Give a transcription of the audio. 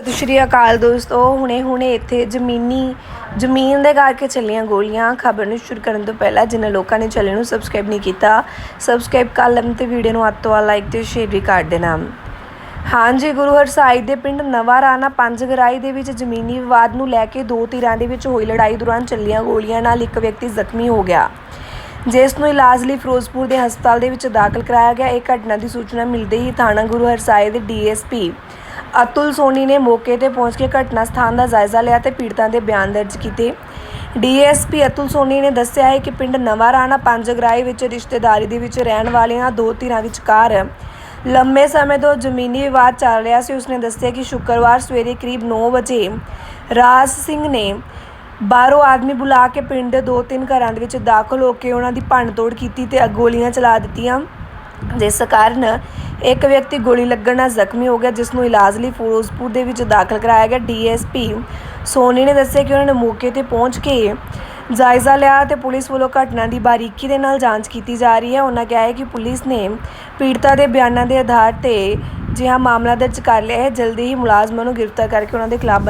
ਸਤਿ ਸ਼੍ਰੀ ਅਕਾਲ ਦੋਸਤੋ, ਹੁਣੇ ਹੁਣੇ ਇੱਥੇ ਜ਼ਮੀਨੀ, ਜ਼ਮੀਨ ਦੇ ਕਰਕੇ ਚੱਲੀਆਂ ਗੋਲੀਆਂ। ਖਬਰ ਨੂੰ ਸ਼ੁਰੂ ਕਰਨ ਤੋਂ ਪਹਿਲਾਂ ਜਿਨ੍ਹਾਂ ਲੋਕਾਂ ਨੇ ਚੈਨਲ ਨੂੰ ਸਬਸਕ੍ਰਾਈਬ ਨਹੀਂ ਕੀਤਾ, ਸਬਸਕ੍ਰਾਈਬ ਕਰ ਲੈਣ ਤੇ ਵੀਡੀਓ ਨੂੰ ਅੱਧ ਤੋਂ ਲਾਈਕ ਤੇ ਸ਼ੇਅਰ ਵੀ ਕਰ ਦੇਣਾ। ਹਾਂਜੀ, ਗੁਰੂ ਹਰਸਾਈ ਦੇ ਪਿੰਡ ਨਵਾਂ ਰਾਣਾ ਪੰਜਗਰਾਈ ਦੇ ਵਿੱਚ ਜ਼ਮੀਨੀ ਵਿਵਾਦ ਨੂੰ ਲੈ ਕੇ ਦੋ ਧਿਰਾਂ ਦੇ ਵਿੱਚ ਹੋਈ ਲੜਾਈ ਦੌਰਾਨ ਚੱਲੀਆਂ ਗੋਲੀਆਂ ਨਾਲ ਇੱਕ ਵਿਅਕਤੀ ਜ਼ਖਮੀ ਹੋ ਗਿਆ। ਜਿਸ ਨੂੰ ਇਲਾਜ ਲਈ ਫਿਰੋਜ਼ਪੁਰ ਦੇ ਹਸਪਤਾਲ ਦੇ ਵਿੱਚ ਦਾਖਲ ਕਰਾਇਆ ਗਿਆ। ਇਹ ਘਟਨਾ ਦੀ ਸੂਚਨਾ ਮਿਲਦੇ ਹੀ ਥਾਣਾ ਗੁਰੂ ਹਰਸਾਈ ਦੇ ਡੀਐਸਪੀ ਅਤੁਲ ਸੋਨੀ ਨੇ ਮੌਕੇ ਤੇ ਪਹੁੰਚ ਕੇ ਘਟਨਾ ਸਥਾਨ ਦਾ ਜਾਇਜ਼ਾ ਲਿਆ ਤੇ ਪੀੜਤਾਂ ਦੇ ਬਿਆਨ ਦਰਜ ਕੀਤੇ। ਡੀਐਸਪੀ ਅਤੁਲ ਸੋਨੀ ਨੇ ਦੱਸਿਆ ਹੈ ਕਿ ਪਿੰਡ ਨਵਾਂ ਰਾਣਾ ਪੰਜਗਰਾਈ ਵਿੱਚ ਰਿਸ਼ਤੇਦਾਰੀ ਦੇ ਵਿੱਚ ਰਹਿਣ ਵਾਲੀਆਂ ਦੋ ਧਿਰਾਂ ਵਿਚਕਾਰ ਲੰਮੇ ਸਮੇਂ ਤੋਂ ਜ਼ਮੀਨੀ ਵਿਵਾਦ ਚੱਲ ਰਿਹਾ ਸੀ। ਉਸਨੇ ਦੱਸਿਆ ਕਿ ਸ਼ੁੱਕਰਵਾਰ ਸਵੇਰੇ ਕਰੀਬ 9 ਵਜੇ ਰਾਜ ਸਿੰਘ ਨੇ ਬਾਹਰੋਂ ਆਦਮੀ ਬੁਲਾ ਕੇ ਪਿੰਡ ਦੇ ਦੋ ਤਿੰਨ ਘਰਾਂ ਦੇ ਵਿੱਚ ਦਾਖਲ ਹੋ ਕੇ ਉਹਨਾਂ ਦੀ ਭੰਨਤੋੜ ਕੀਤੀ ਤੇ ਗੋਲੀਆਂ ਚਲਾ ਦਿੱਤੀਆਂ। ਜਿਸ ਕਾਰਨ ਇੱਕ ਵਿਅਕਤੀ ਗੋਲੀ ਲੱਗਣ ਨਾਲ ਜ਼ਖਮੀ ਹੋ ਗਿਆ, ਜਿਸ ਨੂੰ ਇਲਾਜ ਲਈ ਫਿਰੋਜ਼ਪੁਰ ਦੇ ਵਿੱਚ ਦਾਖਲ ਕਰਾਇਆ ਗਿਆ। ਡੀਐਸਪੀ ਸੋਨੀ ਨੇ ਦੱਸਿਆ ਕਿ ਉਹਨਾਂ ਨੇ ਮੌਕੇ ਤੇ ਪਹੁੰਚ ਕੇ ਜਾਇਜ਼ਾ ਲਿਆ ਤੇ ਪੁਲਿਸ ਵੱਲੋਂ ਘਟਨਾ ਦੀ ਬਾਰੀਕੀ ਦੇ ਨਾਲ ਜਾਂਚ ਕੀਤੀ ਜਾ ਰਹੀ ਹੈ। ਉਹਨਾਂ ਕਿਹਾ ਹੈ ਕਿ ਪੁਲਿਸ ਨੇ ਪੀੜਤਾ ਦੇ ਬਿਆਨਾਂ ਦੇ ਆਧਾਰ ਤੇ ਜਿਹਾ ਮਾਮਲਾ ਦਰਜ ਕਰ ਲਿਆ ਹੈ। ਜਲਦੀ ਹੀ ਮੁਲਾਜ਼ਮਾਂ ਨੂੰ ਗ੍ਰਿਫਤਾਰ ਕਰਕੇ ਉਹਨਾਂ ਦੇ ਖਿਲਾਫ